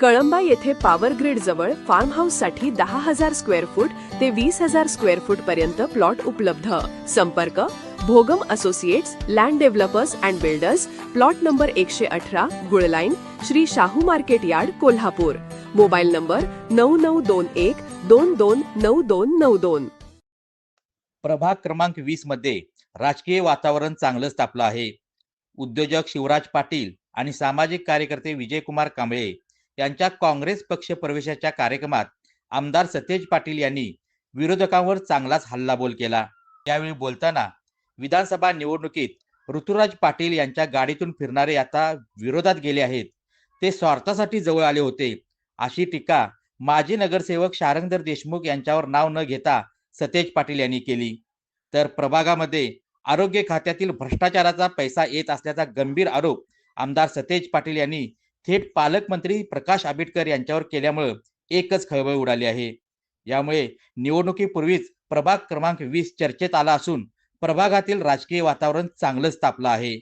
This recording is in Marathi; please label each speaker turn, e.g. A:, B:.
A: कळंबा येथे पॉवर ग्रिड जवळ फार्म हाऊससाठी दहा हजार स्क्वेअर फूट ते वीस हजार स्क्वेअर फूट पर्यंत प्लॉट उपलब्ध. संपर्क Bhogam associates land developers and builders plot number एकशे अठरा गुळलाईन Shri Shahu market yard Kolhapur. Mobile number नऊ नऊ दोन एक दोन दोन नऊ दोन नऊ दोन.
B: प्रभाग क्रमांक वीसमध्ये राजकीय वातावरण चांगलंच तापलं आहे. उद्योजक शिवराज पाटील आणि सामाजिक कार्यकर्ते विजयकुमार कांबळे यांच्या काँग्रेस पक्ष प्रवेशाच्या कार्यक्रमात आमदार सतेज पाटील यांनी विरोधकांवर चांगलाच हल्लाबोल केला. यावेळी बोलताना विधानसभा निवडणुकीत ऋतुराज पाटील यांच्या गाडीतून फिरणारे आता विरोधात गेले आहेत. ते स्वार्थासाठी जवळ आले होते. अशी टीका माजी नगरसेवक शारंगधर देशमुख यांच्यावर नाव न घेता सतेज पाटील यांनी केली. तर प्रभागामध्ये आरोग्य खात्यातील भ्रष्टाचाराचा पैसा येत असल्याचा गंभीर आरोप आमदार सतेज पाटील यांनी थेट पालकमंत्री प्रकाश आंबेडकर यांच्यावर केल्यामुळे एकच खळबळ उडाली आहे. यामुळे निवडणुकीपूर्वीच प्रभाग क्रमांक वीस चर्चेत आला असून प्रभागातील राजकीय वातावरण चांगलंच तापलं आहे.